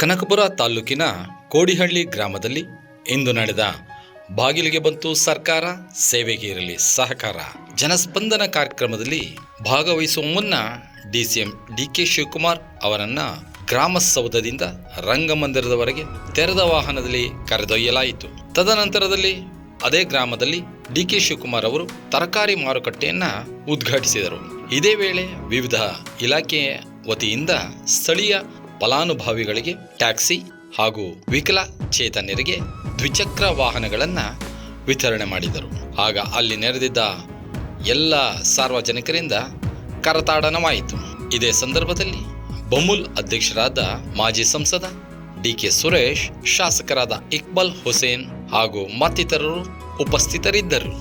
ಕನಕಪುರ ತಾಲೂಕಿನ ಕೋಡಿಹಳ್ಳಿ ಗ್ರಾಮದಲ್ಲಿ ಇಂದು ನಡೆದ ಬಾಗಿಲಿಗೆ ಬಂತು ಸರ್ಕಾರ, ಸೇವೆಗೆ ಇರಲಿ ಸಹಕಾರ. ಜನಸ್ಪಂದನ ಕಾರ್ಯಕ್ರಮದಲ್ಲಿ ಭಾಗವಹಿಸುವ ಮುನ್ನ ಡಿಸಿಎಂ ಡಿ ಕೆ ಶಿವಕುಮಾರ್ ಅವರನ್ನ ಗ್ರಾಮಸೌಧದಿಂದ ರಂಗಮಂದಿರದವರೆಗೆ ತೆರೆದ ವಾಹನದಲ್ಲಿ ಕರೆದೊಯ್ಯಲಾಯಿತು. ತದನಂತರದಲ್ಲಿ ಅದೇ ಗ್ರಾಮದಲ್ಲಿ ಡಿ ಕೆ ಶಿವಕುಮಾರ್ ಅವರು ತರಕಾರಿ ಮಾರುಕಟ್ಟೆಯನ್ನ ಉದ್ಘಾಟಿಸಿದರು. ಇದೇ ವೇಳೆ ವಿವಿಧ ಇಲಾಖೆಯ ವತಿಯಿಂದ ಸ್ಥಳೀಯ ಫಲಾನುಭವಿಗಳಿಗೆ ಟ್ಯಾಕ್ಸಿ ಹಾಗೂ ವಿಕಲಚೇತನರಿಗೆ ದ್ವಿಚಕ್ರ ವಾಹನಗಳನ್ನು ವಿತರಣೆ ಮಾಡಿದರು. ಆಗ ಅಲ್ಲಿ ನೆರೆದಿದ್ದ ಎಲ್ಲ ಸಾರ್ವಜನಿಕರಿಂದ ಕರತಾಡನವಾಯಿತು. ಇದೇ ಸಂದರ್ಭದಲ್ಲಿ ಬಮುಲ್ ಅಧ್ಯಕ್ಷರಾದ ಮಾಜಿ ಸಂಸದ ಡಿ ಕೆ ಸುರೇಶ್, ಶಾಸಕರಾದ ಇಕ್ಬಾಲ್ ಹುಸೇನ್ ಹಾಗೂ ಮತ್ತಿತರರು ಉಪಸ್ಥಿತರಿದ್ದರು.